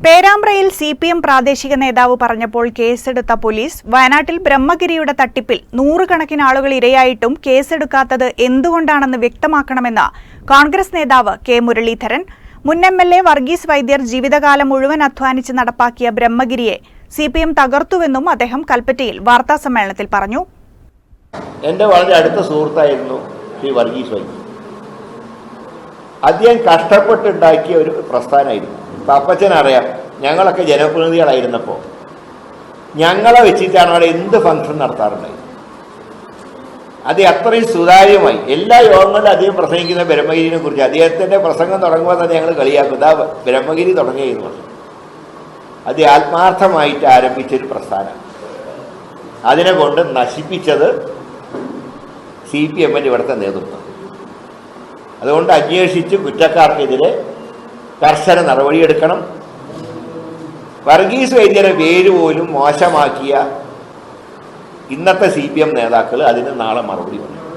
പേരാമ്പ്രയിൽ C P M പ്രാദേശിക നേതാവ് പറഞ്ഞപ്പോൾ കേസെടുത്ത പോലീസ് വയനാട്ടിൽ ബ്രഹ്മഗിരിയുടെ തട്ടിപ്പിൽ നൂറുകണക്കിന് ആളുകൾ ഇരയായിട്ടും കേസെടുക്കാത്തത് എന്തുകൊണ്ടാണെന്ന് വ്യക്തമാക്കണമെന്ന് കോൺഗ്രസ് നേതാവ് കെ മുരളീധരൻ മുൻ M L A Varghese Vaidyar ജീവിതകാലം മുഴുവൻ അധ്വാനിച്ച് നടപ്പാക്കിയ ബ്രഹ്മഗിരിയെ സി പി എം തകർത്തുവെന്നും അദ്ദേഹം കൽപ്പറ്റയിൽ വാർത്താസമ്മേളനത്തിൽ പറഞ്ഞു. എന്റെ വളരെ അടുത്ത സുഹൃത്തായിരുന്നു ശ്രീ വർഗീസ് വൈദ്യ അദ്ദേഹം കഷ്ടപ്പെട്ടുണ്ടാക്കിയ ഒരു പ്രസ്ഥാനമായിരുന്നു. ഇപ്പം അപ്പച്ചൻ അറിയാം ഞങ്ങളൊക്കെ ജനപ്രതിനിധികളായിരുന്നപ്പോൾ ഞങ്ങളെ വെച്ചിട്ടാണ് അവിടെ എന്ത് ഫംഗ്ഷൻ നടത്താറുണ്ടായത് അത് അത്രയും സുതാര്യമായി. എല്ലാ യോഗങ്ങളിലും അദ്ദേഹം പ്രസംഗിക്കുന്ന ബ്രഹ്മഗിരിനെ കുറിച്ച് അദ്ദേഹത്തിന്റെ പ്രസംഗം തുടങ്ങുമ്പോൾ തന്നെ ഞങ്ങൾ കളിയാക്കും. ഇതാ ബ്രഹ്മഗിരി തുടങ്ങിയെന്ന് പറഞ്ഞു അത് ആത്മാർത്ഥമായിട്ട് ആരംഭിച്ചൊരു പ്രസ്ഥാനം. അതിനെ കൊണ്ട് നശിപ്പിച്ചത് സി പി എമ്മിന്റെ ഇവിടുത്തെ നേതൃത്വം. അതുകൊണ്ട് അന്വേഷിച്ച് കുറ്റക്കാർക്കെതിരെ കർശന നടപടിയെടുക്കണം. വർഗീസ് വൈദ്യരെ പേര് പോലും മോശമാക്കിയ ഇന്നത്തെ സി പി എം നേതാക്കൾ അതിന് നാളെ മറുപടി പറയും.